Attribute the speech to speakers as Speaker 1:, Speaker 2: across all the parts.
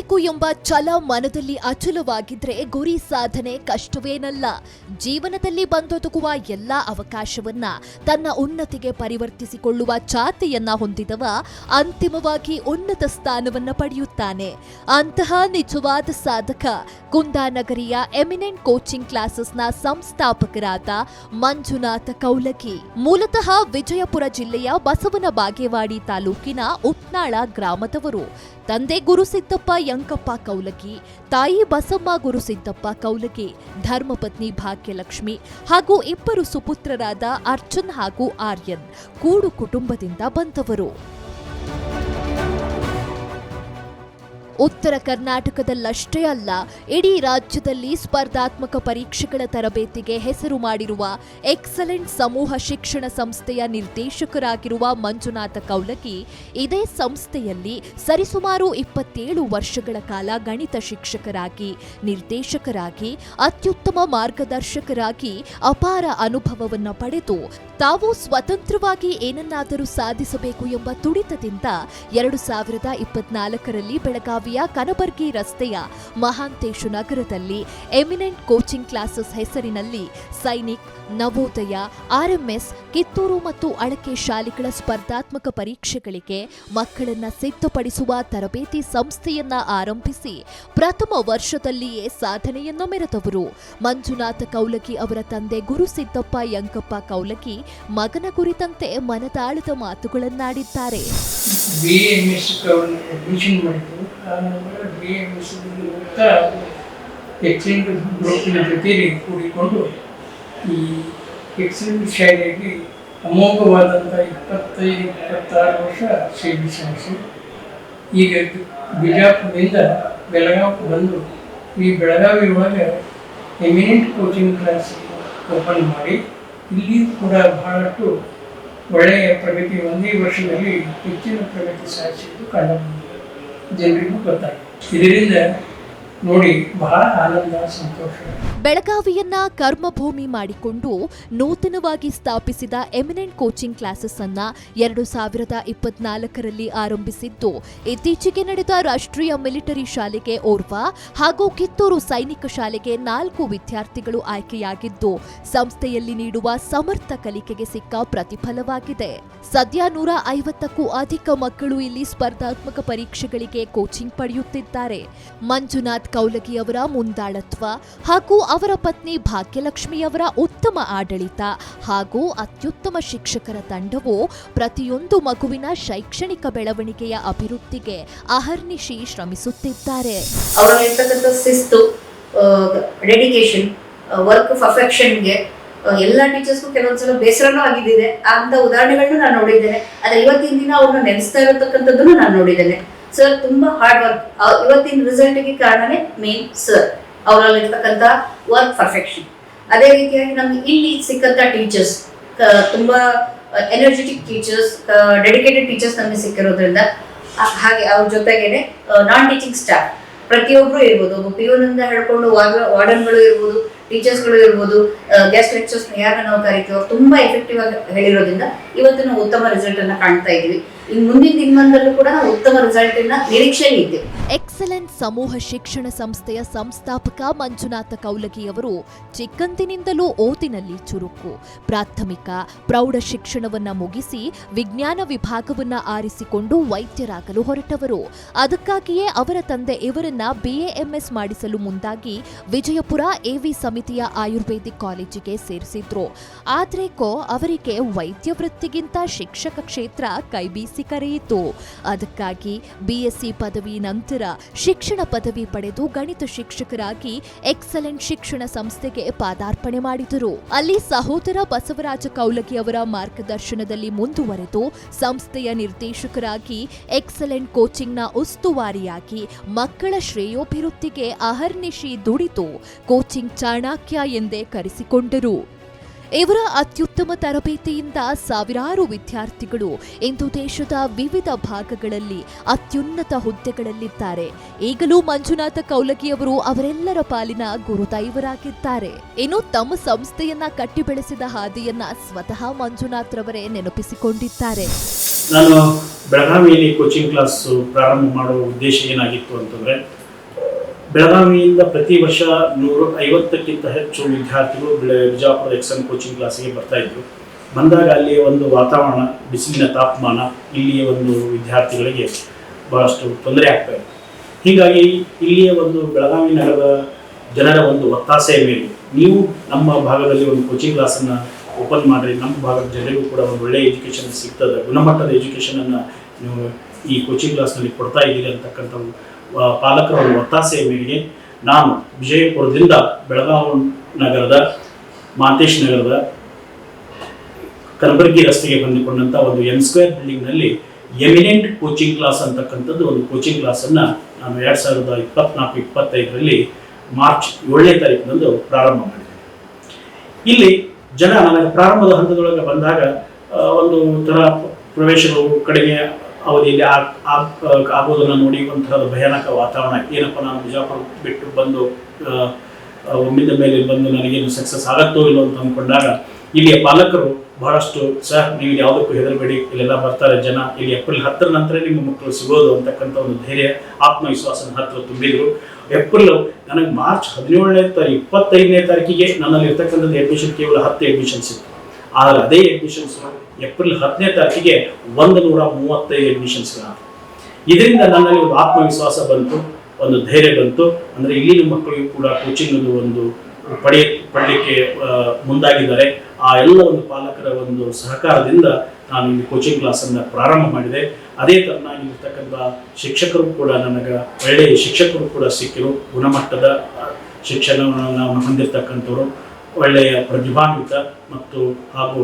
Speaker 1: ಗೆಲ್ಲಬೇಕು ಎಂಬ ಛಲ ಮನದಲ್ಲಿ ಅಚಲವಾಗಿದ್ರೆ ಗುರಿ ಸಾಧನೆ ಕಷ್ಟವೇನಲ್ಲ. ಜೀವನದಲ್ಲಿ ಬಂದೊದಗುವ ಎಲ್ಲ ಅವಕಾಶವನ್ನ ತನ್ನ ಉನ್ನತಿಗೆ ಪರಿವರ್ತಿಸಿಕೊಳ್ಳುವ ಚಾತೆಯನ್ನ ಹೊಂದಿದವ ಅಂತಿಮವಾಗಿ ಉನ್ನತ ಸ್ಥಾನವನ್ನ ಪಡೆಯುತ್ತಾನೆ. ಅಂತಹ ನಿಜವಾದ ಸಾಧಕ ಕುಂದಾನಗರಿಯ ಎಮಿನೆಂಟ್ ಕೋಚಿಂಗ್ ಕ್ಲಾಸಸ್ನ ಸಂಸ್ಥಾಪಕರಾದ ಮಂಜುನಾಥ ಕೌಲಕಿ ಮೂಲತಃ ವಿಜಯಪುರ ಜಿಲ್ಲೆಯ ಬಸವನ ಬಾಗೇವಾಡಿ ತಾಲೂಕಿನ ಉತ್ನಾಳ ಗ್ರಾಮದವರು. ತಂದೆ ಗುರುಸಿದ್ದಪ್ಪ ಯಂಕಪ್ಪ ಕೌಲಗಿ ತಾಯಿ ಬಸಮ್ಮ ಗುರುಸಿದ್ದಪ್ಪ ಕೌಲಗಿ ಧರ್ಮಪತ್ನಿ ಭಾಗ್ಯಲಕ್ಷ್ಮಿ ಹಾಗೂ ಇಬ್ಬರು ಸುಪುತ್ರರಾದ ಅರ್ಜುನ್ ಹಾಗೂ ಆರ್ಯನ್ ಕೂಡು ಕುಟುಂಬದಿಂದ ಬಂದವರು. ಉತ್ತರ ಕರ್ನಾಟಕದಲ್ಲಷ್ಟೇ ಅಲ್ಲ, ಇಡೀ ರಾಜ್ಯದಲ್ಲಿ ಸ್ಪರ್ಧಾತ್ಮಕ ಪರೀಕ್ಷೆಗಳ ತರಬೇತಿಗೆ ಹೆಸರು ಮಾಡಿರುವ ಎಕ್ಸಲೆಂಟ್ ಸಮೂಹ ಶಿಕ್ಷಣ ಸಂಸ್ಥೆಯ ನಿರ್ದೇಶಕರಾಗಿರುವ ಮಂಜುನಾಥ ಕೌಲಗಿ ಇದೇ ಸಂಸ್ಥೆಯಲ್ಲಿ ಸರಿಸುಮಾರು ಇಪ್ಪತ್ತೇಳು ವರ್ಷಗಳ ಕಾಲ ಗಣಿತ ಶಿಕ್ಷಕರಾಗಿ, ನಿರ್ದೇಶಕರಾಗಿ, ಅತ್ಯುತ್ತಮ ಮಾರ್ಗದರ್ಶಕರಾಗಿ ಅಪಾರ ಅನುಭವವನ್ನು ಪಡೆದು ತಾವು ಸ್ವತಂತ್ರವಾಗಿ ಏನನ್ನಾದರೂ ಸಾಧಿಸಬೇಕು ಎಂಬ ತುಡಿತದಿಂದ ಎರಡು ಸಾವಿರದ ಇಪ್ಪತ್ನಾಲ್ಕರಲ್ಲಿ ಬೆಳಗಾವಿಯ ಕನಬರ್ಗಿ ರಸ್ತೆಯ ಮಹಾಂತೇಶು ನಗರದಲ್ಲಿ ಎಮಿನೆಂಟ್ ಕೋಚಿಂಗ್ ಕ್ಲಾಸಸ್ ಹೆಸರಿನಲ್ಲಿ ಸೈನಿಕ್, ನವೋದಯ, ಆರ್ಎಂಎಸ್, ಕಿತ್ತೂರು ಮತ್ತು ಅಳಕೆ ಶಾಲೆಗಳ ಸ್ಪರ್ಧಾತ್ಮಕ ಪರೀಕ್ಷೆಗಳಿಗೆ ಮಕ್ಕಳನ್ನು ಸಿದ್ಧಪಡಿಸುವ ತರಬೇತಿ ಸಂಸ್ಥೆಯನ್ನ ಆರಂಭಿಸಿ ಪ್ರಥಮ ವರ್ಷದಲ್ಲಿಯೇ ಸಾಧನೆಯನ್ನು ಮೆರೆದವರು. ಮಂಜುನಾಥ ಕೌಲಗಿ ಅವರ ತಂದೆ ಗುರು ಸಿದ್ದಪ್ಪ ಯಂಕಪ್ಪ ಕೌಲಗಿ ಮಗನ ಕುರಿತಂತೆ ಮನದಾಳದ ಮಾತುಗಳನ್ನಾಡಿದ್ದಾರೆ.
Speaker 2: ಅಡ್ಮಿಷನ್ ಮಾಡಿದ್ರು ಎ ಜೊತೆಯಲ್ಲಿ ಕೂಡಿಕೊಂಡು ಈ ಎಕ್ಸೆಂಟ್ ಶಾಲೆಯಲ್ಲಿ ಅಮೋಘವಾದಂಥ ಇಪ್ಪತ್ತೈದು, ಇಪ್ಪತ್ತಾರು ವರ್ಷ ಸೇವೆ ಸಲ್ಲಿಸಿ ಈಗ ಬಿಜಾಪುರದಿಂದ ಬೆಳಗಾವಿ ಬಂದು ಈ ಬೆಳಗಾವಿ ಒಳಗೆ ಎಮಿನೆಂಟ್ ಕೋಚಿಂಗ್ ಕ್ಲಾಸ್ ಓಪನ್ ಮಾಡಿ, ಇಲ್ಲಿ ಕೂಡ ಬಹಳಷ್ಟು ಒಳ್ಳೆಯ ಪ್ರಗತಿ, ಒಂದೇ ವರ್ಷದಲ್ಲಿ ಹೆಚ್ಚಿನ ಪ್ರಗತಿ ಸಾಧಿಸಿದ್ದು ಕಂಡುಬಂದಿದೆ ಜನರಿಗೂ ಗೊತ್ತಾಗಿದೆ ಇದರಿಂದ ನೋಡಿ, ಬಹಳ ಆನಂದ, ಸಂತೋಷ.
Speaker 1: ಬೆಳಗಾವಿಯನ್ನ ಕರ್ಮಭೂಮಿ ಮಾಡಿಕೊಂಡು ನೂತನವಾಗಿ ಸ್ಥಾಪಿಸಿದ ಎಮಿನೆಂಟ್ ಕೋಚಿಂಗ್ ಕ್ಲಾಸಸ್ ಅನ್ನ ಎರಡು ಸಾವಿರದ ಇಪ್ಪತ್ನಾಲ್ಕರಲ್ಲಿ ಆರಂಭಿಸಿದ್ದು, ಇತ್ತೀಚೆಗೆ ನಡೆದ ರಾಷ್ಟ್ರೀಯ ಮಿಲಿಟರಿ ಶಾಲೆಗೆ ಓರ್ವ ಹಾಗೂ ಕಿತ್ತೂರು ಸೈನಿಕ ಶಾಲೆಗೆ ನಾಲ್ಕು ವಿದ್ಯಾರ್ಥಿಗಳು ಆಯ್ಕೆಯಾಗಿದ್ದು, ಸಂಸ್ಥೆಯಲ್ಲಿ ನೀಡುವ ಸಮರ್ಥ ಕಲಿಕೆಗೆ ಸಿಕ್ಕ ಪ್ರತಿಫಲವಾಗಿದೆ. ಸದ್ಯ ನೂರ ಐವತ್ತಕ್ಕೂ ಅಧಿಕ ಮಕ್ಕಳು ಇಲ್ಲಿ ಸ್ಪರ್ಧಾತ್ಮಕ ಪರೀಕ್ಷೆಗಳಿಗೆ ಕೋಚಿಂಗ್ ಪಡೆಯುತ್ತಿದ್ದಾರೆ. ಮಂಜುನಾಥ್ ಕೌಲಗಿ ಅವರ ಮುಂದಾಳತ್ವ ಹಾಗೂ ಅವರ ಪತ್ನಿ ಭಾಗ್ಯಲಕ್ಷ್ಮಿಯವರ ಉತ್ತಮ ಆಡಳಿತ ಹಾಗೂ ಅತ್ಯುತ್ತಮ ಶಿಕ್ಷಕರ ತಂಡವು ಪ್ರತಿಯೊಂದು ಮಗುವಿನ ಶೈಕ್ಷಣಿಕ ಬೆಳವಣಿಗೆಯ ಅಭಿವೃದ್ಧಿಗೆ ಅಹರ್ನಿಶಿ ಶ್ರಮಿಸುತ್ತಿದ್ದಾರೆ.
Speaker 3: ಅವರಲ್ಲಿರ್ತಕ್ಕಂಥ ಶಿಸ್ತು ಡೆಡಿಕೇಶನ್ ವರ್ಕ್ ಆಫ್ ಅಫೆಕ್ಷನ್ಗೆ ಎಲ್ಲ ಟೀಚರ್ಸ್ಗೂ ಕೆಲವೊಂದ್ಸಲ ಬೇಸರನೂ ಆಗಿದ್ದಿದೆ. ಅಂತ ಉದಾಹರಣೆಗಳನ್ನು ನಾನು ನೋಡಿದ್ದೇನೆ. ಆದ್ರೆ ಇವತ್ತಿನ ದಿನ ಅವ್ರನ್ನ ನೆನೆಸ್ತಾ ಇರತಕ್ಕಂಥದ್ದನ್ನು ನಾನು ನೋಡಿದ್ದೇನೆ. ಸರ್ ತುಂಬಾ ಹಾರ್ಡ್ ವರ್ಕ್ ಇವತ್ತಿನ ರಿಸಲ್ಟ್ಗೆ ಕಾರಣನೇ ಮೇನ್ ಸರ್ ಅವರಲ್ಲಿರ್ತಕ್ಕಂಥ ವರ್ಕ್ ಪರ್ಫೆಕ್ಷನ್ ಅದೇ ರೀತಿಯಾಗಿ ನಮ್ಗೆ ಇಲ್ಲಿ ಸಿಕ್ಕಂತ ಟೀಚರ್ಸ್ ತುಂಬಾ ಎನರ್ಜೆಟಿಕ್ ಟೀಚರ್ಸ್ ಡೆಡಿಕೇಟೆಡ್ ಟೀಚರ್ಸ್ ನಮಗೆ ಸಿಕ್ಕಿರೋದ್ರಿಂದ ಹಾಗೆ ಅವ್ರ ಜೊತೆಗೇನೆ ನಾನ್ ಟೀಚಿಂಗ್ ಸ್ಟಾಫ್ ಪ್ರತಿಯೊಬ್ರು ಇರ್ಬೋದು. ಒಬ್ಬ ಪಿ ಪಿಯೋನಿಂದ ಹಿಡ್ಕೊಂಡು ವಾರ್ಡನ್ಗಳು ಇರ್ಬೋದು. ಟೀಚರ್ಸ್ಗಳು ಇರ್ಬೋದು ಗೆಸ್ಟ್ ಲೆಕ್ಚರ್ಸ್ ಯಾರನ್ನ ನಾವು ಕರಿತೀವೋ ಅವ್ರು ತುಂಬಾ ಎಫೆಕ್ಟಿವ್ ಆಗಿ ಹೇಳಿರೋದ್ರಿಂದ ಇವತ್ತು ನಾವು ಉತ್ತಮ ರಿಸಲ್ಟ್ ಅನ್ನ ಕಾಣ್ತಾ ಇದೀವಿ ಇನ್ನು ಮುಂದಿನ ದಿನಮಾನದಲ್ಲೂ ಕೂಡ ನಾವು ಉತ್ತಮ ರಿಸಲ್ಟ್ ಅನ್ನ ನಿರೀಕ್ಷೆಯಲ್ಲಿ ಇದ್ದೇವೆ.
Speaker 1: ಎಕ್ಸಲೆಂಟ್ ಸಮೂಹ ಶಿಕ್ಷಣ ಸಂಸ್ಥೆಯ ಸಂಸ್ಥಾಪಕ ಮಂಜುನಾಥ ಕೌಲಗಿಯವರು ಚಿಕ್ಕಂದಿನಿಂದಲೂ ಓದಿನಲ್ಲಿ ಚುರುಕು. ಪ್ರಾಥಮಿಕ, ಪ್ರೌಢ ಶಿಕ್ಷಣವನ್ನ ಮುಗಿಸಿ ವಿಜ್ಞಾನ ವಿಭಾಗವನ್ನ ಆರಿಸಿಕೊಂಡು ವೈದ್ಯರಾಗಲು ಹೊರಟವರು. ಅದಕ್ಕಾಗಿಯೇ ಅವರ ತಂದೆ ಇವರನ್ನ ಬಿಎಎಂಎಸ್ ಮಾಡಿಸಲು ಮುಂದಾಗಿ ವಿಜಯಪುರ ಎವಿ ಸಮಿತಿಯ ಆಯುರ್ವೇದಿಕ್ ಕಾಲೇಜಿಗೆ ಸೇರಿಸಿದ್ರು. ಆದ್ರೆ ಕೋ ಅವರಿಗೆ ವೈದ್ಯ ವೃತ್ತಿಗಿಂತ ಶಿಕ್ಷಕ ಕ್ಷೇತ್ರ ಕೈಬೀಸಿ ಕರೆಯಿತು. ಅದಕ್ಕಾಗಿ ಬಿಎಸ್ಸಿ ಪದವಿ ನಂತರ ಶಿಕ್ಷಣ ಪದವಿ ಪಡೆದು ಗಣಿತ ಶಿಕ್ಷಕರಾಗಿ ಎಕ್ಸಲೆಂಟ್ ಶಿಕ್ಷಣ ಸಂಸ್ಥೆಗೆ ಪಾದಾರ್ಪಣೆ ಮಾಡಿದರು. ಅಲ್ಲಿ ಸಹೋದರ ಬಸವರಾಜ ಕೌಲಗಿ ಅವರ ಮಾರ್ಗದರ್ಶನದಲ್ಲಿ ಮುಂದುವರೆದು ಸಂಸ್ಥೆಯ ನಿರ್ದೇಶಕರಾಗಿ ಎಕ್ಸಲೆಂಟ್ ಕೋಚಿಂಗ್ನ ಉಸ್ತುವಾರಿಯಾಗಿ ಮಕ್ಕಳ ಶ್ರೇಯೋಭಿವೃದ್ಧಿಗೆ ಅಹರ್ನಿಶಿ ದುಡಿತು ಕೋಚಿಂಗ್ ಚಾಣಕ್ಯ ಎಂದೇ ಕರೆಸಿಕೊಂಡರು. ಇವರ ಅತ್ಯುತ್ತಮ ತರಬೇತಿಯಿಂದ ಸಾವಿರಾರು ವಿದ್ಯಾರ್ಥಿಗಳು ಇಂದು ದೇಶದ ವಿವಿಧ ಭಾಗಗಳಲ್ಲಿ ಅತ್ಯುನ್ನತ ಹುದ್ದೆಗಳಲ್ಲಿದ್ದಾರೆ. ಈಗಲೂ ಮಂಜುನಾಥ ಕೌಲಗಿಯವರು ಅವರೆಲ್ಲರ ಪಾಲಿನ ಗುರುದೈವರಾಗಿದ್ದಾರೆ. ಇನ್ನು ತಮ್ಮ ಸಂಸ್ಥೆಯನ್ನ ಕಟ್ಟಿ ಬೆಳೆಸಿದ ಹಾದಿಯನ್ನ ಸ್ವತಃ ಮಂಜುನಾಥ್ರವರೇ ನೆನಪಿಸಿಕೊಂಡಿದ್ದಾರೆ.
Speaker 2: ನಾನು
Speaker 4: ಬೆಳಗಾವಿಯಲ್ಲಿ ಕೋಚಿಂಗ್ ಕ್ಲಾಸ್ ಪ್ರಾರಂಭ ಮಾಡುವ ಉದ್ದೇಶ ಏನಾಗಿತ್ತು ಅಂತಂದರೆ ಬೆಳಗಾವಿಯಿಂದ ಪ್ರತಿ ವರ್ಷ ನೂರು ಐವತ್ತಕ್ಕಿಂತ ಹೆಚ್ಚು ವಿದ್ಯಾರ್ಥಿಗಳು ಬಿಜಾಪುರದ ಎಕ್ಸನ್ ಕೋಚಿಂಗ್ ಕ್ಲಾಸಿಗೆ ಬರ್ತಾ ಇದ್ರು. ಬಂದಾಗ ಅಲ್ಲಿಯ ಒಂದು ವಾತಾವರಣ, ಬಿಸಿಲಿನ ತಾಪಮಾನ, ಇಲ್ಲಿಯ ಒಂದು ವಿದ್ಯಾರ್ಥಿಗಳಿಗೆ ಬಹಳಷ್ಟು ತೊಂದರೆ ಆಗ್ತಾ ಇದೆ ಹೀಗಾಗಿ ಇಲ್ಲಿಯ ಒಂದು ಬೆಳಗಾವಿ ನಗರದ ಜನರ ಒಂದು ಒತ್ತಾಸೆಯ ಮೇಲೆ. ನೀವು ನಮ್ಮ ಭಾಗದಲ್ಲಿ ಒಂದು ಕೋಚಿಂಗ್ ಕ್ಲಾಸನ್ನು ಓಪನ್ ಮಾಡಿರಿ. ನಮ್ಮ ಭಾಗದ ಜನರಿಗೂ ಕೂಡ ಒಂದು ಒಳ್ಳೆಯ ಎಜುಕೇಷನ್ ಸಿಗ್ತದೆ. ಗುಣಮಟ್ಟದ ಎಜುಕೇಷನನ್ನು ನೀವು ಈ ಕೋಚಿಂಗ್ ಕ್ಲಾಸ್ನಲ್ಲಿ ಕೊಡ್ತಾ ಇದ್ದೀರಿ ವ- ಪಾಲಕರ ಒತ್ತಾಸೆಯ ಮೇರೆಗೆ ನಾನು ವಿಜಯಪುರದಿಂದ ಬೆಳಗಾವಿ ನಗರದ, ಮಾತೇಶ್ ನಗರದ ಕಲಬುರಗಿ ರಸ್ತೆಗೆ ಹೊಂದಿಕೊಂಡಂಥ ಒಂದು ಎನ್ ಸ್ಕ್ವೇರ್ ಬಿಲ್ಡಿಂಗ್ನಲ್ಲಿ ಎಮಿನೆಂಟ್ ಕೋಚಿಂಗ್ ಕ್ಲಾಸ್ ಅಂತಕ್ಕಂಥದ್ದು ಒಂದು ಕೋಚಿಂಗ್ ಕ್ಲಾಸನ್ನು ನಾನು ಎರಡು ಸಾವಿರದ ಇಪ್ಪತ್ನಾಲ್ಕು, ಇಪ್ಪತ್ತೈದರಲ್ಲಿ ಮಾರ್ಚ್ ಏಳನೇ ತಾರೀಕಿನಂದು ಪ್ರಾರಂಭ ಮಾಡಿದೆ. ಇಲ್ಲಿ ಜನ ನನಗೆ ಪ್ರಾರಂಭದ ಹಂತದೊಳಗೆ ಬಂದಾಗ ಒಂದು ಥರ ಪ್ರವೇಶಗಳು ಕಡಿಮೆ ಅವಧಿಯಲ್ಲಿ ಆಗೋದನ್ನು ನೋಡಿ ಒಂಥರದ ಭಯಾನಕ ವಾತಾವರಣ. ಏನಪ್ಪ ನಾನು ಬಿಜಾಪುರ ಬಿಟ್ಟು ಬಂದು ಒಮ್ಮಿಂದ ಮೇಲೆ ಬಂದು ನನಗೇನು ಸಕ್ಸಸ್ ಆಗತ್ತೋ ಇಲ್ಲೋ ಅಂತ ಅಂದ್ಕೊಂಡಾಗ, ಇಲ್ಲಿಯ ಪಾಲಕರು ಬಹಳಷ್ಟು, ಸರ್, ನೀವು ಯಾವುದಕ್ಕೂ ಹೆದರಬೇಡಿ, ಇಲ್ಲೆಲ್ಲ ಬರ್ತಾರೆ ಜನ, ಇಲ್ಲಿ ಏಪ್ರಿಲ್ ಹತ್ತರ ನಂತರ ನಿಮ್ಮ ಮಕ್ಕಳು ಸಿಗೋದು ಅಂತಕ್ಕಂಥ ಒಂದು ಧೈರ್ಯ, ಆತ್ಮವಿಶ್ವಾಸನ ಹತ್ರ ತುಂಬಿದ್ರು. ಏಪ್ರಿಲ್ ನನಗೆ ಮಾರ್ಚ್ ಹದಿನೇಳನೇ ತಾರೀಕು ಇಪ್ಪತ್ತೈದನೇ ತಾರೀಕಿಗೆ ನನ್ನಲ್ಲಿ ಇರ್ತಕ್ಕಂಥದ್ದು ಅಡ್ಮಿಷನ್ ಕೇವಲ ಹತ್ತು ಅಡ್ಮಿಷನ್ ಇತ್ತು. ಆದರೆ ಅದೇ ಅಡ್ಮಿಷನ್ಸ್ ಏಪ್ರಿಲ್ ಹತ್ತನೇ ತಾರೀಕಿಗೆ ಒಂದು ನೂರ ಮೂವತ್ತೈದು ಅಡ್ಮಿಷನ್ಸ್ಗಳಾದವು ಇದರಿಂದ ನನ್ನಲ್ಲಿ ಒಂದು ಆತ್ಮವಿಶ್ವಾಸ ಬಂತು, ಒಂದು ಧೈರ್ಯ ಬಂತು. ಅಂದರೆ ಇಲ್ಲಿನ ಮಕ್ಕಳಿಗೂ ಕೂಡ ಕೋಚಿಂಗ್ ಒಂದು ಪಡೆಯ ಪಡಲಿಕ್ಕೆ ಮುಂದಾಗಿದ್ದಾರೆ. ಆ ಎಲ್ಲ ಒಂದು ಪಾಲಕರ ಒಂದು ಸಹಕಾರದಿಂದ ನಾನು ಇಲ್ಲಿ ಕೋಚಿಂಗ್ ಕ್ಲಾಸನ್ನು ಪ್ರಾರಂಭ ಮಾಡಿದೆ. ಅದೇ ಥರನಾಗಿ ಇರ್ತಕ್ಕಂಥ ಶಿಕ್ಷಕರು ಕೂಡ ನನಗೆ, ಒಳ್ಳೆಯ ಶಿಕ್ಷಕರು ಕೂಡ ಸಿಕ್ಕರು. ಗುಣಮಟ್ಟದ ಶಿಕ್ಷಣವನ್ನು ಹೊಂದಿರತಕ್ಕಂಥವ್ರು. ಒಳ್ಳೆಯ ಪ್ರತಿಭಾನ್ವಿತ ಮತ್ತು ಹಾಗೂ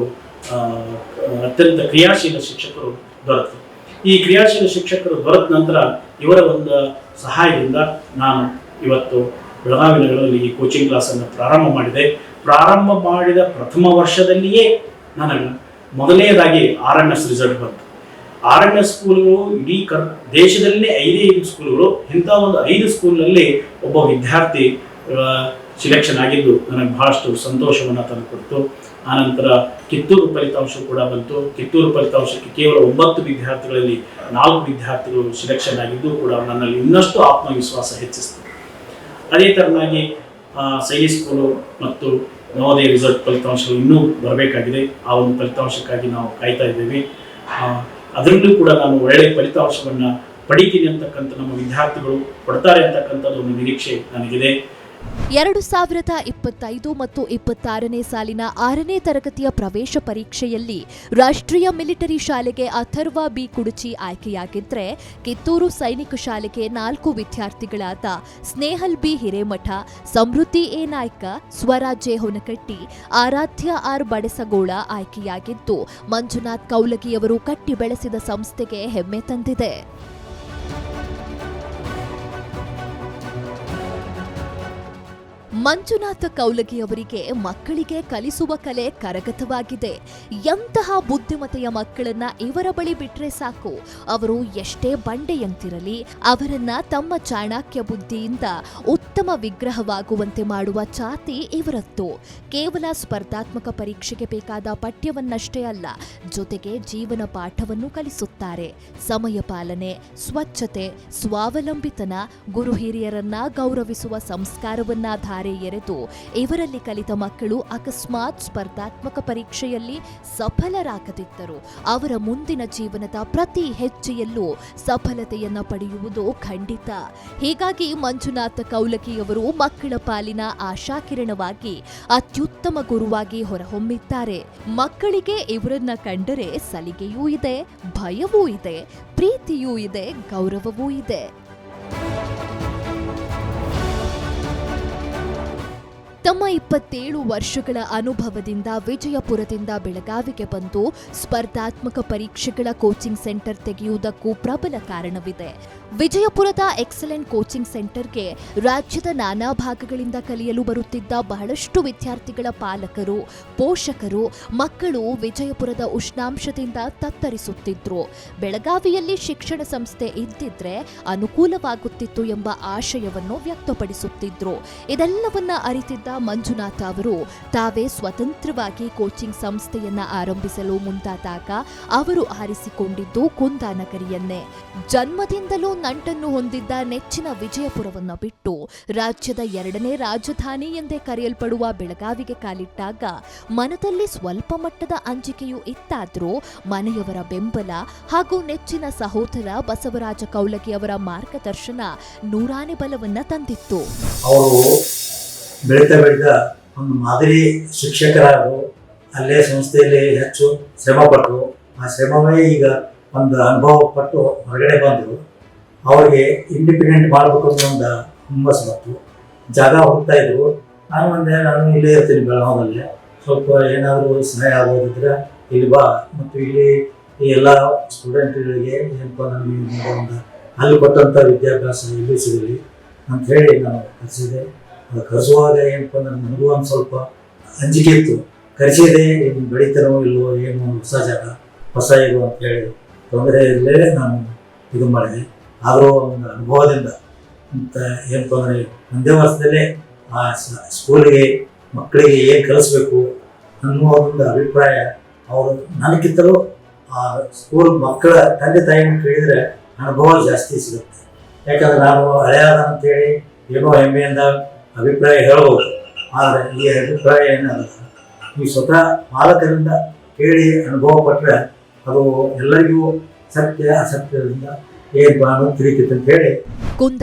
Speaker 4: ಅತ್ಯಂತ ಕ್ರಿಯಾಶೀಲ ಶಿಕ್ಷಕರು ದೊರೆತರು ಈ ಕ್ರಿಯಾಶೀಲ ಶಿಕ್ಷಕರು ದೊರೆತ ನಂತರ ಇವರ ಒಂದು ಸಹಾಯದಿಂದ ನಾನು ಇವತ್ತು ಬೆಳಗಾವಿನಗಳಲ್ಲಿ ಈ ಕೋಚಿಂಗ್ ಕ್ಲಾಸನ್ನು ಪ್ರಾರಂಭ ಮಾಡಿದೆ. ಪ್ರಾರಂಭ ಮಾಡಿದ ಪ್ರಥಮ ವರ್ಷದಲ್ಲಿಯೇ ನನಗೆ ಮೊದಲನೇದಾಗಿ ಆರ್ ಎಂ ಎಸ್ ರಿಸಲ್ಟ್ ಬಂತು. ಆರ್ ಎಂ ಎಸ್ ಸ್ಕೂಲ್ಗಳು ಇಡೀ ಕರ್, ದೇಶದಲ್ಲೇ ಐದೇ ಐದು ಸ್ಕೂಲ್ಗಳು ಇಂಥ ಒಂದು ಐದು ಸ್ಕೂಲ್ನಲ್ಲಿ ಒಬ್ಬ ವಿದ್ಯಾರ್ಥಿ ಸಿಲೆಕ್ಷನ್ ಆಗಿದ್ದು ನನಗೆ ಬಹಳಷ್ಟು ಸಂತೋಷವನ್ನು ತಂದುಕೊಡ್ತು. ಆನಂತರ ಕಿತ್ತೂರು ಫಲಿತಾಂಶ ಕೂಡ ಬಂತು. ಕಿತ್ತೂರು ಫಲಿತಾಂಶಕ್ಕೆ ಕೇವಲ ಒಂಬತ್ತು ವಿದ್ಯಾರ್ಥಿಗಳಲ್ಲಿ ನಾಲ್ಕು ವಿದ್ಯಾರ್ಥಿಗಳು ಸಿಲೆಕ್ಷನ್ ಆಗಿದ್ದು ಕೂಡ ನನ್ನಲ್ಲಿ ಇನ್ನಷ್ಟು ಆತ್ಮವಿಶ್ವಾಸ ಹೆಚ್ಚಿಸ್ತು. ಅದೇ ಥರನಾಗಿ ಸೈಲಿ ಸ್ಕೂಲು ಮತ್ತು ನವೋದಯ ರಿಸಲ್ಟ್ ಫಲಿತಾಂಶಗಳು ಇನ್ನೂ ಬರಬೇಕಾಗಿದೆ. ಆ ಒಂದು ಫಲಿತಾಂಶಕ್ಕಾಗಿ ನಾವು ಕಾಯ್ತಾ ಇದ್ದೇವೆ. ಅದರಲ್ಲೂ ಕೂಡ ನಾನು ಒಳ್ಳೆಯ ಫಲಿತಾಂಶವನ್ನು ಪಡಿತೀನಿ ಅಂತಕ್ಕಂಥ ನಮ್ಮ ವಿದ್ಯಾರ್ಥಿಗಳು ಕೊಡ್ತಾರೆ ಅಂತಕ್ಕಂಥದ್ದು ಒಂದು ನಿರೀಕ್ಷೆ ನನಗಿದೆ.
Speaker 1: ಎರಡು ಸಾವಿರದ ಇಪ್ಪತ್ತೈದು ಮತ್ತು ಇಪ್ಪತ್ತಾರನೇ ಸಾಲಿನ ಆರನೇ ತರಗತಿಯ ಪ್ರವೇಶ ಪರೀಕ್ಷೆಯಲ್ಲಿ ರಾಷ್ಟ್ರೀಯ ಮಿಲಿಟರಿ ಶಾಲೆಗೆ ಅಥರ್ವ ಬಿ ಕುಡುಚಿ ಆಯ್ಕೆಯಾಗಿದ್ದರೆ ಕಿತ್ತೂರು ಸೈನಿಕ ಶಾಲೆಗೆ ನಾಲ್ಕು ವಿದ್ಯಾರ್ಥಿಗಳಾದ Snehal B Hiremath, Samruddhi A Naik, Swarajya Honakatti, Aradhya R Badasagol ಆಯ್ಕೆಯಾಗಿದ್ದು ಮಂಜುನಾಥ್ ಕೌಲಗಿಯವರು ಕಟ್ಟಿ ಬೆಳೆಸಿದ ಸಂಸ್ಥೆಗೆ ಹೆಮ್ಮೆ ತಂದಿದೆ. ಮಂಜುನಾಥ ಕೌಲಗಿ ಅವರಿಗೆ ಮಕ್ಕಳಿಗೆ ಕಲಿಸುವ ಕಲೆ ಕರಗತವಾಗಿದೆ. ಎಂತಹ ಬುದ್ಧಿಮತೆಯ ಮಕ್ಕಳನ್ನ ಇವರ ಬಳಿ ಬಿಟ್ರೆ ಸಾಕು? ಅವರು ಎಷ್ಟೇ ಬಂಡೆಯಂತಿರಲಿ, ಅವರನ್ನ ತಮ್ಮ ಚಾಣಾಕ್ಯ ಬುದ್ಧಿಯಿಂದ ಉತ್ತಮ ವಿಗ್ರಹವಾಗುವಂತೆ ಮಾಡುವ ಚಾತಿ ಇವರದ್ದು. ಕೇವಲ ಸ್ಪರ್ಧಾತ್ಮಕ ಪರೀಕ್ಷೆಗೆ ಬೇಕಾದ ಪಠ್ಯವನ್ನಷ್ಟೇ ಅಲ್ಲ, ಜೊತೆಗೆ ಜೀವನ ಪಾಠವನ್ನು ಕಲಿಸುತ್ತಾರೆ. ಸಮಯ ಪಾಲನೆ, ಸ್ವಚ್ಛತೆ, ಸ್ವಾವಲಂಬಿತನ ಗುರು ಹಿರಿಯರನ್ನ ಗೌರವಿಸುವ ಸಂಸ್ಕಾರವನ್ನ ಧಾರೆ ಎರೆದು ಇವರಲ್ಲಿ ಕಲಿತ ಮಕ್ಕಳು ಅಕಸ್ಮಾತ್ ಸ್ಪರ್ಧಾತ್ಮಕ ಪರೀಕ್ಷೆಯಲ್ಲಿ ಸಫಲರಾಗದಿದ್ದರು. ಅವರ ಮುಂದಿನ ಜೀವನದ ಪ್ರತಿ ಹೆಜ್ಜೆಯಲ್ಲೂ ಸಫಲತೆಯನ್ನ ಪಡೆಯುವುದು ಖಂಡಿತ. ಹೀಗಾಗಿ ಮಂಜುನಾಥ ಕೌಲಕಿಯವರು ಮಕ್ಕಳ ಪಾಲಿನ ಆಶಾಕಿರಣವಾಗಿ ಅತ್ಯುತ್ತಮ ಗುರುವಾಗಿ ಹೊರಹೊಮ್ಮಿದ್ದಾರೆ. ಮಕ್ಕಳಿಗೆ ಇವರನ್ನ ಕಂಡರೆ ಸಲಿಗೆಯೂ ಇದೆ, ಭಯವೂ ಇದೆ, ಪ್ರೀತಿಯೂ ಇದೆ, ಗೌರವವೂ ಇದೆ. ತಮ್ಮ ಇಪ್ಪತ್ತೇಳು ವರ್ಷಗಳ ಅನುಭವದಿಂದ ವಿಜಯಪುರದಿಂದ ಬೆಳಗಾವಿಗೆ ಬಂದು ಸ್ಪರ್ಧಾತ್ಮಕ ಪರೀಕ್ಷೆಗಳ ಕೋಚಿಂಗ್ ಸೆಂಟರ್ ತೆಗೆಯುವುದಕ್ಕೂ ಪ್ರಬಲ ಕಾರಣವಿದೆ. ವಿಜಯಪುರದ ಎಕ್ಸಲೆಂಟ್ ಕೋಚಿಂಗ್ ಸೆಂಟರ್ಗೆ ರಾಜ್ಯದ ನಾನಾ ಭಾಗಗಳಿಂದ ಕಲಿಯಲು ಬರುತ್ತಿದ್ದ ಬಹಳಷ್ಟು ವಿದ್ಯಾರ್ಥಿಗಳ ಪಾಲಕರು, ಪೋಷಕರು, ಮಕ್ಕಳು ವಿಜಯಪುರದ ಉಷ್ಣಾಂಶದಿಂದ ತತ್ತರಿಸುತ್ತಿದ್ರು. ಬೆಳಗಾವಿಯಲ್ಲಿ ಶಿಕ್ಷಣ ಸಂಸ್ಥೆ ಇದ್ದಿದ್ರೆ ಅನುಕೂಲವಾಗುತ್ತಿತ್ತು ಎಂಬ ಆಶಯವನ್ನು ವ್ಯಕ್ತಪಡಿಸುತ್ತಿದ್ರು. ಇದೆಲ್ಲವನ್ನ ಅರಿತಿದ್ದ ಮಂಜುನಾಥ ಅವರು ತಾವೇ ಸ್ವತಂತ್ರವಾಗಿ ಕೋಚಿಂಗ್ ಸಂಸ್ಥೆಯನ್ನ ಆರಂಭಿಸಲು ಮುಂದಾದಾಗ ಅವರು ಆರಿಸಿಕೊಂಡಿದ್ದು ಕುಂದಾನಗರಿಯನ್ನೇ. ಜನ್ಮದಿಂದಲೂ ನಂಟನ್ನು ಹೊಂದಿದ್ದ ನೆಚ್ಚಿನ ವಿಜಯಪುರವನ್ನು ಬಿಟ್ಟು ರಾಜ್ಯದ ಎರಡನೇ ರಾಜಧಾನಿ ಎಂದೇ ಕರೆಯಲ್ಪಡುವ ಬೆಳಗಾವಿಗೆ ಕಾಲಿಟ್ಟಾಗ ಮನದಲ್ಲಿ ಸ್ವಲ್ಪ ಮಟ್ಟದ ಅಂಜಿಕೆಯೂ ಇತ್ತಾದರೂ ಮನೆಯವರ ಬೆಂಬಲ ಹಾಗೂ ನೆಚ್ಚಿನ ಸಹೋದರ ಬಸವರಾಜ ಕೌಲಗಿ ಅವರ ಮಾರ್ಗದರ್ಶನ ನೂರಾನೆ ಬಲವನ್ನ ತಂದಿತ್ತು.
Speaker 5: ಅವರು ಬೆಳೀತಾ ಬೆಳೀತಾ ಒಂದು ಮಾದರಿ ಶಿಕ್ಷಕರಾದರು ಅಲ್ಲೇ ಸಂಸ್ಥೆಯಲ್ಲಿ ಹೆಚ್ಚು ಶ್ರಮಪಟ್ಟರು ಆ ಶ್ರಮವೇ ಈಗ ಒಂದು ಅನುಭವ ಪಟ್ಟು ಹೊರಗಡೆ ಬಂದರು, ಅವರಿಗೆ ಇಂಡಿಪೆಂಡೆಂಟ್ ಮಾಡಬೇಕು ಅಂತ ಒಂದು ಹುಮ್ಮಸ್ ಬಂತು. ಜಾಗ ಹೋಗ್ತಾ ಇದ್ರು. ನಾನು ಒಂದೇ, ನಾನು ಇಲ್ಲೇ ಇರ್ತೀನಿ ಬೆಳಗಾವಲ್ಲಿ ಸ್ವಲ್ಪ ಏನಾದರೂ ಸಹಾಯ ಆಗೋದಿದ್ರೆ ಇಲ್ಲಿ ಬಾ. ಮತ್ತು ಇಲ್ಲಿ ಈ ಎಲ್ಲ ಸ್ಟೂಡೆಂಟ್ಗಳಿಗೆ ಏನಪ್ಪ ನನಗೆ ಒಂದು ಅಲ್ಲಿ ಕೊಟ್ಟಂಥ ವಿದ್ಯಾಭ್ಯಾಸ ಇಲ್ಲಿ ಸಿಗಲಿ ಅಂತ ಹೇಳಿ ನಾನು ಕರೆಸಿದೆ. ಅದು ಕರೆಸುವಾಗ ಏನಪ್ಪ ಅಂದ್ರೆ ನನಗೂ ಒಂದು ಸ್ವಲ್ಪ ಅಂಜಿಕೆ ಇತ್ತು. ಕರೆಸಿದೆ ಏನು ಬೆಳೀತಾರೋ ಇಲ್ವೋ ಏನು ಹೊಸ ಜಾಗ, ಹೊಸ ಇದು ಅಂತ ಹೇಳಿ ತೊಂದರೆ ಇರಲೇ ನಾನು ಇದು ಮಾಡಿದೆ. ಆದರೂ ಒಂದು ಅನುಭವದಿಂದ ಅಂತ ಏನಪ್ಪ ಅಂದರೆ ಒಂದೇ ವರ್ಷದಲ್ಲೇ ಆ ಸ್ಕೂಲಿಗೆ ಮಕ್ಕಳಿಗೆ ಏನು ಕಲಿಸ್ಬೇಕು ಅನ್ನುವ ಒಂದು ಅಭಿಪ್ರಾಯ ಅವರು ನನಗಿಂತಲೂ ಆ ಸ್ಕೂಲ್ ಮಕ್ಕಳ ತಂದೆ ತಾಯಿಯನ್ನು ಕೇಳಿದರೆ ಅನುಭವ ಜಾಸ್ತಿ ಸಿಗುತ್ತೆ. ಯಾಕಂದ್ರೆ ನಾನು ಹಳೆಯಾದ ಅಂತೇಳಿ ಏನೋ ಹೆಮ್ಮೆಯಿಂದ ಅಭಿಪ್ರಾಯ ಹೇಳ್ಬೋದು ಆದರೆ ಈ ಅಭಿಪ್ರಾಯ ಏನೇ ಈ ಸ್ವತಃ ಪಾಲಕರಿಂದ ಕೇಳಿ ಅನುಭವ ಪಟ್ಟರೆ ಅದು ಎಲ್ಲರಿಗೂ ಸತ್ಯ, ಅಸತ್ಯದಿಂದ ಏನು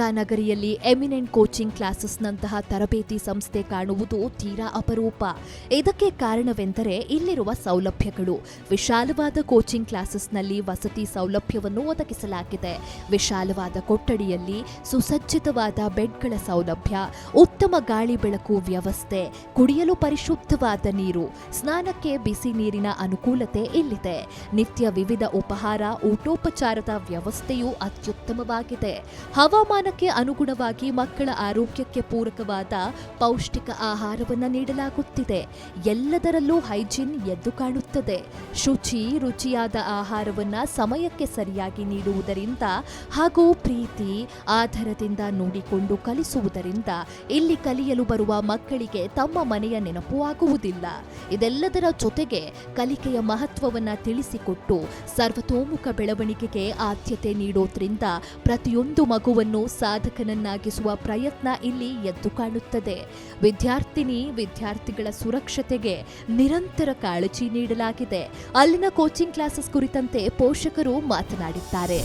Speaker 1: ನಗರಿಯಲ್ಲಿ ಎಮಿನೆಂಟ್ ಕೋಚಿಂಗ್ ಕ್ಲಾಸಸ್ನಂತಹ ತರಬೇತಿ ಸಂಸ್ಥೆ ಕಾಣುವುದು ತೀರಾ ಅಪರೂಪ. ಇದಕ್ಕೆ ಕಾರಣವೆಂದರೆ ಇಲ್ಲಿರುವ ಸೌಲಭ್ಯಗಳು. ವಿಶಾಲವಾದ ಕೋಚಿಂಗ್ ಕ್ಲಾಸಸ್ನಲ್ಲಿ ವಸತಿ ಸೌಲಭ್ಯವನ್ನು ಒದಗಿಸಲಾಗಿದೆ. ವಿಶಾಲವಾದ ಕೊಠಡಿಯಲ್ಲಿ ಸುಸಜ್ಜಿತವಾದ ಬೆಡ್ಗಳ ಸೌಲಭ್ಯ, ಉತ್ತಮ ಗಾಳಿ ಬೆಳಕು ವ್ಯವಸ್ಥೆ, ಕುಡಿಯಲು ಪರಿಶುದ್ಧವಾದ ನೀರು, ಸ್ನಾನಕ್ಕೆ ಬಿಸಿ ನೀರಿನ ಅನುಕೂಲತೆ ಇಲ್ಲಿದೆ. ನಿತ್ಯ ವಿವಿಧ ಉಪಹಾರ, ಊಟೋಪಚಾರದ ವ್ಯವಸ್ಥೆಯೂ ಅತ್ಯುತ್ತಮವಾಗಿದೆ. ಹವಾಮಾನಕ್ಕೆ ಅನುಗುಣವಾಗಿ ಮಕ್ಕಳ ಆರೋಗ್ಯಕ್ಕೆ ಪೂರಕವಾದ ಪೌಷ್ಟಿಕ ಆಹಾರವನ್ನು ನೀಡಲಾಗುತ್ತಿದೆ. ಎಲ್ಲದರಲ್ಲೂ ಹೈಜೀನ್ ಎದ್ದು ಕಾಣುತ್ತದೆ. ಶುಚಿ, ರುಚಿಯಾದ ಆಹಾರವನ್ನು ಸಮಯಕ್ಕೆ ಸರಿಯಾಗಿ ನೀಡುವುದರಿಂದ ಹಾಗೂ ಪ್ರೀತಿ, ಆಧಾರದಿಂದ ನೋಡಿಕೊಂಡು ಕಲಿಸುವುದರಿಂದ ಇಲ್ಲಿ ಕಲಿಯಲು ಬರುವ ಮಕ್ಕಳಿಗೆ ತಮ್ಮ ಮನೆಯ ನೆನಪು ಆಗುವುದಿಲ್ಲ. ಇದೆಲ್ಲದರ ಜೊತೆಗೆ ಕಲಿಕೆಯ ಮಹತ್ವವನ್ನು ತಿಳಿಸಿಕೊಟ್ಟು ಸರ್ವತೋಮುಖ ಬೆಳವಣಿಗೆಗೆ ಆದ್ಯತೆ ನೀಡೋದ್ರಿಂದ ಪ್ರತಿಯೊಂದು ಮಗುವನ್ನು ಸಾಧಕನನ್ನಾಗಿಸುವ ಪ್ರಯತ್ನ ಇಲ್ಲಿ ಎದ್ದು ಕಾಣುತ್ತದೆ. ವಿದ್ಯಾರ್ಥಿನಿ, ವಿದ್ಯಾರ್ಥಿಗಳ ಸುರಕ್ಷತೆಗೆ ನಿರಂತರ ಕಾಳಜಿ ನೀಡಲಾಗಿದೆ. ಅಲ್ಲಿನ ಕೋಚಿಂಗ್ ಕ್ಲಾಸಸ್ ಕುರಿತಂತೆ ಪೋಷಕರು ಮಾತನಾಡಿದ್ದಾರೆ.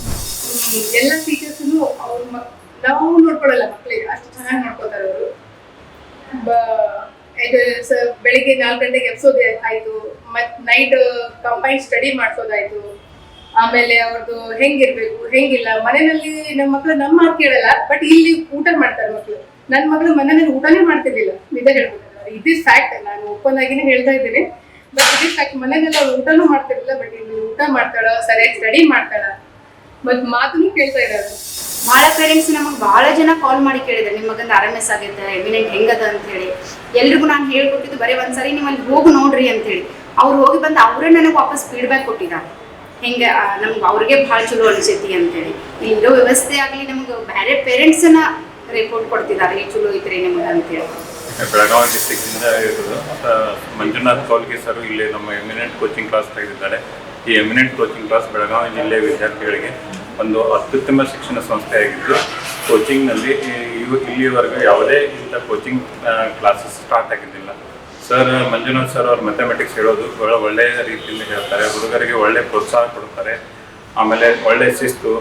Speaker 6: ಎಲ್ಲ ಟೀಚರ್ಸ್ನು ನಾವು ನೋಡ್ಕೊಳ್ಳಲ್ಲ ಮಕ್ಕಳಿಗೆ ಅಷ್ಟು ಚೆನ್ನಾಗಿ ನೋಡ್ಕೊತಾರೆ ಅವರು. ಬೆಳಿಗ್ಗೆ ನಾಲ್ಕು ಗಂಟೆಗೆ ಎಬ್ಸೋದೇ ಆಯ್ತು. ಮತ್ ನೈಟ್ ಕಂಬೈನ್ ಸ್ಟಡಿ ಮಾಡ್ಸೋದಾಯ್ತು. ಆಮೇಲೆ ಅವ್ರದ್ದು ಹೆಂಗಿರ್ಬೇಕು, ಹೆಂಗಿಲ್ಲ. ಮನೆಯಲ್ಲಿ ನಮ್ಮ ಮಕ್ಕಳು ನಮ್ಮ ಮಾತು ಕೇಳಲ್ಲ ಬಟ್ ಇಲ್ಲಿ ಊಟ ಮಾಡ್ತಾರೆ ಮಕ್ಕಳು ನನ್ನ ಮಗಳು ಮನೆಯಲ್ಲಿ ಊಟನೇ ಮಾಡ್ತಿರ್ಲಿಲ್ಲ. ನಿಜ ಹೇಳ್ಬೇಕಾದ್ರೆ. ಇದು ಫ್ಯಾಕ್ಟ್ ನಾನು ಓಪನ್ ಆಗಿನೇ ಹೇಳ್ತಾ ಇದ್ದೀನಿ. ಬಟ್ ಇದು ಫ್ಯಾಕ್ಟ್ ಮನೆಯಲ್ಲಿ ಅವ್ರು ಊಟನೂ ಮಾಡ್ತಿರ್ಲಿಲ್ಲ ಬಟ್ ಇಲ್ಲಿ ಊಟ ಮಾಡ್ತಾಳ, ಸರಿಯಾಗಿ ಸ್ಟಡಿ ಮಾಡ್ತಾಳ. ಮತ್ ಮಾತನ್ನು ಕೇಳ್ತಾ ಇದ್ದಾರೆ.
Speaker 7: ಬಹಳ ಪೇರೆಂಟ್ಸ್ ನಮಗೆ ಬಹಳ ಜನ ಕಾಲ್ ಮಾಡಿ ಕೇಳಿದ್ರೆ ನಿಮ್ಮ ಮಗನ ಆರ್ ಎಂ ಎಸ್ ಆಗೈತೆ ಎಮಿನೆಂಟ್ ಹೆಂಗದ ಅಂತೇಳಿ ಎಲ್ರಿಗೂ ನಾನು ಹೇಳ್ಕೊಟ್ಟಿದ್ದು ಬರೀ ಒಂದ್ಸರಿ ನೀವು ಅಲ್ಲಿ ಹೋಗಿ ನೋಡ್ರಿ ಅಂತ ಹೇಳಿ ಅವ್ರು ಹೋಗಿ ಬಂದು ಅವರೇ ನನಗೆ ವಾಪಸ್ ಫೀಡ್ಬ್ಯಾಕ್ ಕೊಟ್ಟಿದ್ದಾರೆ. ಹೆಂಗೆ ನಮ್ಗೆ ಅವ್ರಿಗೆ ಭಾಳ ಚಲೋ ಅನಿಸೈತಿ ಅಂತೇಳಿ. ಇಲ್ಲಿರೋ ವ್ಯವಸ್ಥೆ ಆಗಲಿ ನಮ್ಗೆ ಬೇರೆ ಪೇರೆಂಟ್ಸನ್ನ ರಿಪೋರ್ಟ್ ಕೊಡ್ತಿದ್ದಾರೆ ಈ ಚಲೋ ಐತ್ರಿ ನಿಮ್ಗೆ ಅಂತೇಳಿ.
Speaker 8: ಬೆಳಗಾವಿ ಡಿಸ್ಟಿಕ್ನಿಂದ ಇರೋದು. ಮಂಜುನಾಥ್ ಕೌಲ್ಗಿ ಸರ್ ಇಲ್ಲಿ ನಮ್ಮ ಎಮಿನೆಂಟ್ ಕೋಚಿಂಗ್ ಕ್ಲಾಸ್ ತೆಗೆದಿದ್ದಾರೆ. ಈ ಎಮಿನೆಂಟ್ ಕೋಚಿಂಗ್ ಕ್ಲಾಸ್ ಬೆಳಗಾವಿ ಜಿಲ್ಲೆ ವಿದ್ಯಾರ್ಥಿಗಳಿಗೆ ಒಂದು ಅತ್ಯುತ್ತಮ ಶಿಕ್ಷಣ ಸಂಸ್ಥೆಯಾಗಿದ್ದು ಕೋಚಿಂಗ್ನಲ್ಲಿ ಇವು ಇಲ್ಲಿವರೆಗೂ ಯಾವುದೇ ಇಂಥ ಕೋಚಿಂಗ್ ಕ್ಲಾಸಸ್ ಸ್ಟಾರ್ಟ್ ಆಗಿದ್ದಿಲ್ಲ. ಸರ್, ಮಂಜುನಾಥ್ ಸರ್ ಅವ್ರು ಮ್ಯಾಥಮೆಟಿಕ್ಸ್ ಹೇಳೋದು ಬಹಳ ಒಳ್ಳೆಯ ರೀತಿಯಲ್ಲಿ ಹೇಳ್ತಾರೆ. ಹುಡುಗರಿಗೆ ಒಳ್ಳೆ ಪ್ರೋತ್ಸಾಹ ಕೊಡ್ತಾರೆ. ಆಮೇಲೆ ಒಳ್ಳೆ ಶಿಸ್ತು.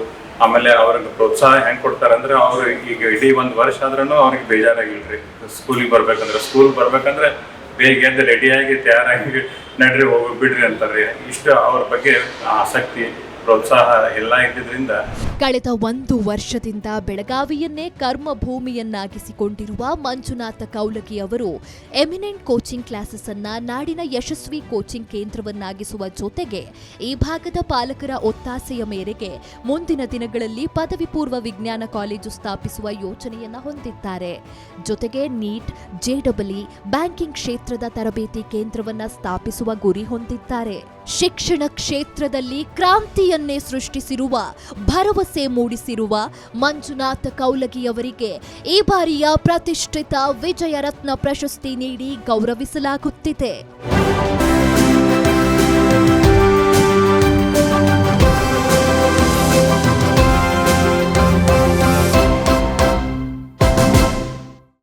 Speaker 8: ಆಮೇಲೆ ಅವ್ರಿಗೆ ಪ್ರೋತ್ಸಾಹ ಹೆಂಗೆ ಕೊಡ್ತಾರೆ ಅಂದ್ರೆ ಅವ್ರು ಈಗ ಇಡೀ ಒಂದು ವರ್ಷ ಆದ್ರೂ ಅವ್ರಿಗೆ ಬೇಜಾರಾಗಿಲ್ರಿ. ಸ್ಕೂಲಿಗೆ ಬರ್ಬೇಕಂದ್ರೆ ಸ್ಕೂಲ್ ಬರ್ಬೇಕಂದ್ರೆ ಬೇಗ ಎದ್ದು ರೆಡಿಯಾಗಿ ತಯಾರಾಗಿ ನಡ್ರಿ ಹೋಗಿ ಬಿಡ್ರಿ ಅಂತಾರೆ. ಇಷ್ಟು ಅವ್ರ ಬಗ್ಗೆ ಆಸಕ್ತಿ. ಪ್ರೋತ್ಸಾಹ ಎಲ್ಲ ಇದ್ದಿದ್ರಿಂದ
Speaker 1: ಕಳೆದ ಒಂದು ವರ್ಷದಿಂದ ಬೆಳಗಾವಿಯನ್ನೇ ಕರ್ಮಭೂಮಿಯನ್ನಾಗಿಸಿಕೊಂಡಿರುವ ಮಂಜುನಾಥ ಕೌಲಗಿ ಅವರು ಎಮಿನೆಂಟ್ ಕೋಚಿಂಗ್ ಕ್ಲಾಸಸ್ ಅನ್ನ ನಾಡಿನ ಯಶಸ್ವಿ ಕೋಚಿಂಗ್ ಕೇಂದ್ರವನ್ನಾಗಿಸುವ ಜೊತೆಗೆ ಈ ಭಾಗದ ಪಾಲಕರ ಒತ್ತಾಸೆಯ ಮೇರೆಗೆ ಮುಂದಿನ ದಿನಗಳಲ್ಲಿ ಪದವಿ ಪೂರ್ವ ವಿಜ್ಞಾನ ಕಾಲೇಜು ಸ್ಥಾಪಿಸುವ ಯೋಜನೆಯನ್ನ ಹೊಂದಿದ್ದಾರೆ. ಜೊತೆಗೆ ನೀಟ್ ಜೆಡಬ್ಲ್ಇ ಬ್ಯಾಂಕಿಂಗ್ ಕ್ಷೇತ್ರದ ತರಬೇತಿ ಕೇಂದ್ರವನ್ನ ಸ್ಥಾಪಿಸುವ ಗುರಿ ಹೊಂದಿದ್ದಾರೆ. ಶಿಕ್ಷಣ ಕ್ಷೇತ್ರದಲ್ಲಿ ಕ್ರಾಂತಿಯನ್ನೇ ಸೃಷ್ಟಿಸಿರುವ, ಭರವಸೆ ಮೂಡಿಸಿರುವ ಮಂಜುನಾಥ ಕೌಲಗಿಯವರಿಗೆ ಈ ಬಾರಿಯ ಪ್ರತಿಷ್ಠಿತ ವಿಜಯರತ್ನ ಪ್ರಶಸ್ತಿ ನೀಡಿ ಗೌರವಿಸಲಾಗುತ್ತಿದೆ.